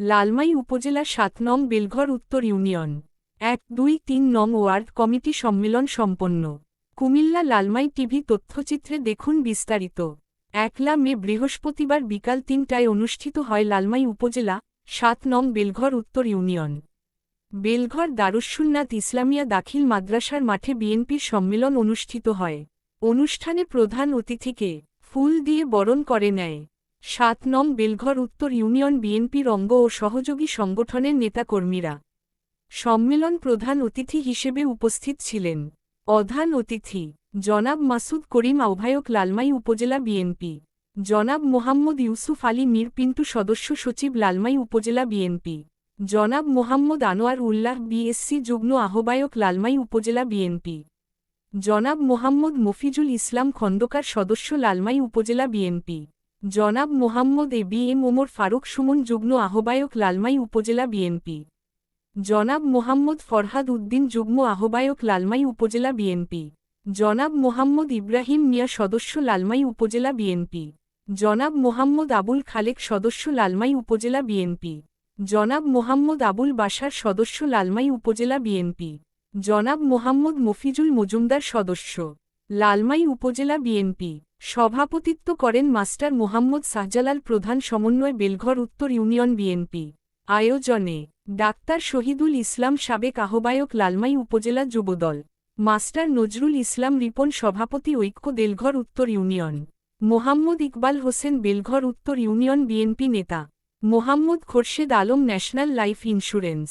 লালমাই উপজেলা সাত নং বেলঘর উত্তর ইউনিয়ন, এক দুই তিন নং ওয়ার্ড কমিটি সম্মেলন সম্পন্ন। কুমিল্লা লালমাই টিভি তথ্যচিত্রে দেখুন বিস্তারিত। একলা মে বৃহস্পতিবার বিকাল তিনটায় অনুষ্ঠিত হয় লালমাই উপজেলা সাত নং বেলঘর উত্তর ইউনিয়ন। বেলঘর দারুসুন্নাত ইসলামিয়া দাখিল মাদ্রাসার মাঠে বিএনপির সম্মেলন অনুষ্ঠিত হয়। অনুষ্ঠানে প্রধান অতিথিকে ফুল দিয়ে বরণ করে নেয়। সাত নং বেলঘর উত্তর ইউনিয়ন বিএনপির অঙ্গ ও সহযোগী সংগঠনের নেতাকর্মীরা। সম্মেলন প্রধান অতিথি হিসেবে উপস্থিত ছিলেন। অধান অতিথি, জনাব মাসুদ করিম আহ্বায়ক লালমাই উপজেলা বিএনপি। জনাব মোহাম্মদ ইউসুফ আলী মীর পিন্টু সদস্য সচিব লালমাই উপজেলা বিএনপি। জনাব মোহাম্মদ আনোয়ার উল্লাহ বিএসসি যুগ্ম আহ্বায়ক লালমাই উপজেলা বিএনপি। জনাব মোহাম্মদ মফিজুল ইসলাম খন্দকার সদস্য লালমাই উপজেলা বিএনপি। জনাব Mohammad A B M Omar Faruk Sumon যুগ্ম আহ্বায়ক লালমাই উপজেলা বিএনপি। জনাব মোহাম্মদ ফরহাদ উদ্দিন যুগ্ম আহ্বায়ক লালমাই উপজেলা বিএনপি। জনাব মোহাম্মদ ইব্রাহিম মিয়া সদস্য লালমাই উপজেলা বিএনপি। জনাব মোহাম্মদ আবুল খালেক সদস্য লালমাই উপজেলা বিএনপি। জনাব মোহাম্মদ আবুল বাসার সদস্য লালমাই উপজেলা বিএনপি। জনাব মোহাম্মদ মফিজুল মজুমদার সদস্য। লালমাই উপজেলা বিএনপি সভাপতিত্ব করেন মাস্টার মোহাম্মদ শাহজালাল প্রধান সমন্বয় বেলঘর উত্তর ইউনিয়ন বিএনপি। আয়োজনে ডাক্তার শহীদুল ইসলাম সাবেক আহ্বায়ক লালমাই উপজেলা যুবদল, মাস্টার নজরুল ইসলাম রিপন সভাপতি ঐক্য দেলঘর উত্তর ইউনিয়ন, মোহাম্মদ ইকবাল হোসেন বেলঘর উত্তর ইউনিয়ন বিএনপি নেতা, Mohammad Khorshed Alam national life insurance,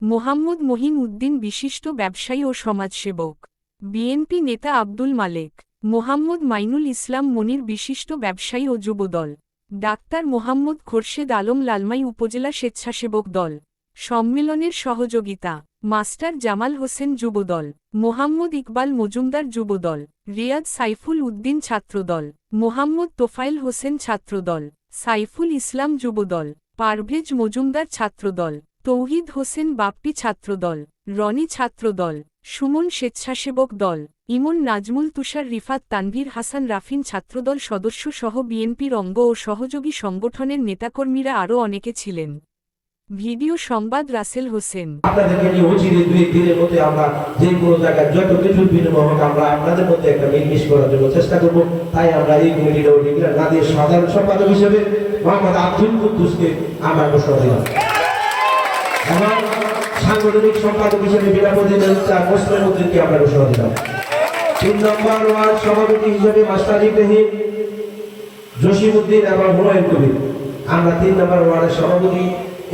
Mohammad Mohin Uddin বিশিষ্ট ব্যবসায়ী ও সমাজসেবক। বিএনপি নেতা আব্দুল মালেক, মোহাম্মদ মাইনুল ইসলাম মনির বিশিষ্ট ব্যবসায়ী ও যুবদল, ডাক্তার মোহাম্মদ খোরশেদ আলম লালমাই উপজেলা স্বেচ্ছাসেবক দল, সম্মেলনের সহযোগিতা, মাস্টার জামাল হোসেন যুবদল, মোহাম্মদ ইকবাল মজুমদার যুবদল, রিয়াদ সাইফুল উদ্দিন ছাত্রদল, মোহাম্মদ তোফাইল হোসেন ছাত্রদল, সাইফুল ইসলাম যুবদল, পারভেজ মজুমদার ছাত্রদল তৌহিদ হোসেন বাপ্পি ছাত্রদল, রনি ছাত্রদল, সুমন স্বেচ্ছাসেবক দল, ইমন নাজমুল তুষার, রিফাত তানভীর হাসান রাফিন ছাত্রদল সদস্য সহ বিএনপির অঙ্গ ও সহযোগী সংগঠনের নেতাকর্মীরা আরও অনেকে ছিলেন। ভিডিও সংবাদ, রাসেল হোসেন। আপনাদের আমরা আব্দুল কুদ্দুসকে আমরা ঘোষণা দিলাম। এবং সাংগঠনিক সম্পাদক হিসেবে বিরাপদিন মুসলিম উদ্দিনকে আমরা ঘোষণা দিলাম? তিন নম্বর ওয়ার্ড সভাপতি হিসেবে মাস্টার ইব্রাহিম, জসিমউদ্দিন এবং হুমায়ুন কবির। আমরা তিন নম্বর ওয়ার্ডের সভাপতি।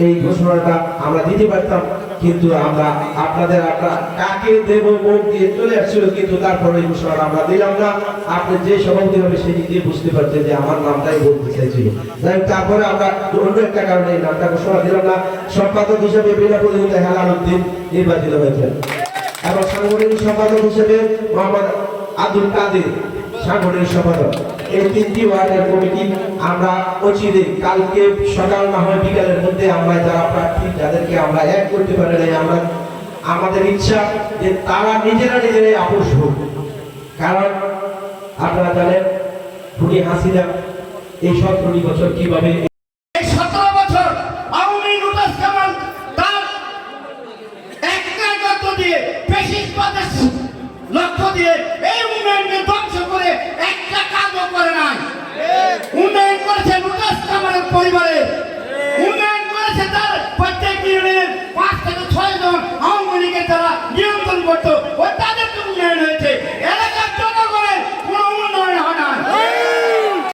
এই ঘোষণাটা আমরা দিতে পারতাম, কিন্তু আমরা আপনাদের আমরা কাকে দেব মুখ দিয়ে চলে আসছিল, কিন্তু তারপরে এই ঘোষণাটা আমরা দিলাম না। আপনি যে সভাপতি হবে সেটি দিয়ে বুঝতে পারছেন যে আমার নামটাই বলতে চাইছিল যাই তারপরে আমরা অন্য একটা কারণে এই নামটা ঘোষণা দিলাম না। সম্পাদক হিসেবে বিনা প্রতিনিধি হেলাল উদ্দিন নির্বাচিত হয়েছেন। এবং সাংগঠনিক সম্পাদক হিসেবে মোহাম্মদ আব্দুল কাদের। সাগরের সম্পাদক। এই তিনটি ওয়ার্ডের কমিটি আমরা অচিরে কালকে সকাল না হয় বিকালের মধ্যে আমরা যারা প্রার্থী, যাদেরকে আমরা এক করতে পারি নাই, আমরা আমাদের ইচ্ছা যে তারা নিজেরা নিজেরাই আপোষ হোক। কারণ আপনারা জানেন খুনি হাসিনা এই সতেরোটি বছর কীভাবে পরিবারে